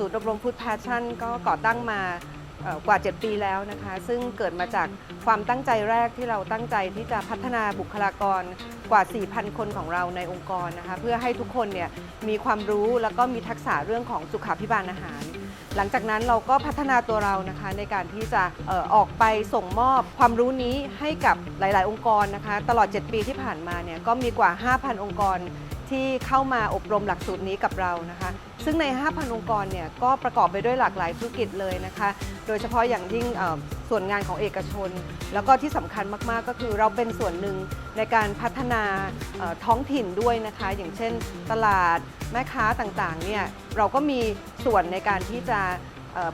ศูนย์อบรมฟู้ดแพชชั่น ก็ก่อตั้งมาเอ่อกว่า 7 ปีแล้วนะคะ ซึ่งเกิดมาจากความตั้งใจแรกที่เราตั้งใจที่จะพัฒนาบุคลากรกว่า 4,000 คนของเราในองค์กรนะคะ เพื่อให้ทุกคนเนี่ยมีความรู้แล้วก็มีทักษะเรื่องของสุขาพิบาลอาหาร หลังจากนั้นเราก็พัฒนาตัวเรานะคะในการที่จะออออกไปส่งมอบความรู้นี้ให้กับหลาย ๆ องค์กรนะคะ ตลอด 7 ปีที่ผ่านมาเนี่ยก็มีกว่า 5,000 องค์กร ที่เข้ามาอบรมหลักสูตรนี้กับเรานะคะ ซึ่งใน 5,000 องค์กรเนี่ยก็ประกอบไปด้วยหลากหลายธุรกิจเลยนะคะ โดยเฉพาะอย่างยิ่งส่วนงานของเอกชน แล้วก็ที่สำคัญมากๆก็คือเราเป็นส่วนหนึ่งในการพัฒนาท้องถิ่นด้วยนะคะ อย่างเช่นตลาดแม่ค้าต่างๆเนี่ยเราก็มีส่วนในการที่จะ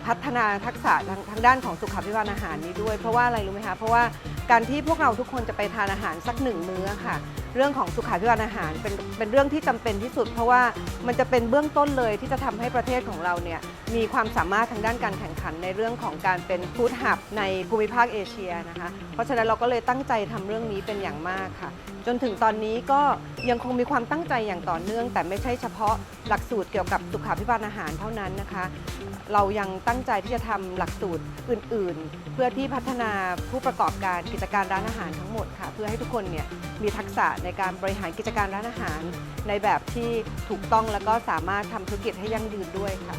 พัฒนาทักษะทางทางด้านของสุขภิบาลอาหารนี้ด้วย เพราะว่าอะไรรู้ไหมคะเพราะว่าการที่พวกเราทุกคนจะไปทานอาหารสักหนึ่งมื้อค่ะ เรื่องของสุขาภิบาลอาหารเป็นเป็นเรื่องที่จำเป็นที่สุด เพราะว่ามันจะเป็นเบื้องต้นเลยที่จะทำให้ประเทศของเราเนี่ยมีความสามารถทางด้านการแข่งขันในเรื่องของการเป็นฟู้ดหับในภูมิภาคเอเชียนะคะ เพราะฉะนั้นเราก็เลยตั้งใจทำเรื่องนี้เป็นอย่างมากค่ะ จนถึงตอนนี้ก็ยังคงมีความตั้งใจอย่างต่อเนื่อง แต่ไม่ใช่เฉพาะหลักสูตรเกี่ยวกับสุขาภิบาลอาหารเท่านั้นนะคะ เรายังตั้งใจที่จะทำหลักสูตรอื่น ๆ เพื่อที่พัฒนาผู้ประกอบการกิจการร้านอาหารทั้งหมดค่ะ เพื่อให้ทุกคนเนี่ยมีทักษะในการบริหารกิจการร้านอาหาร ในแบบที่ถูกต้องแล้วก็สามารถทำธุรกิจให้ยั่งยืนด้วยค่ะ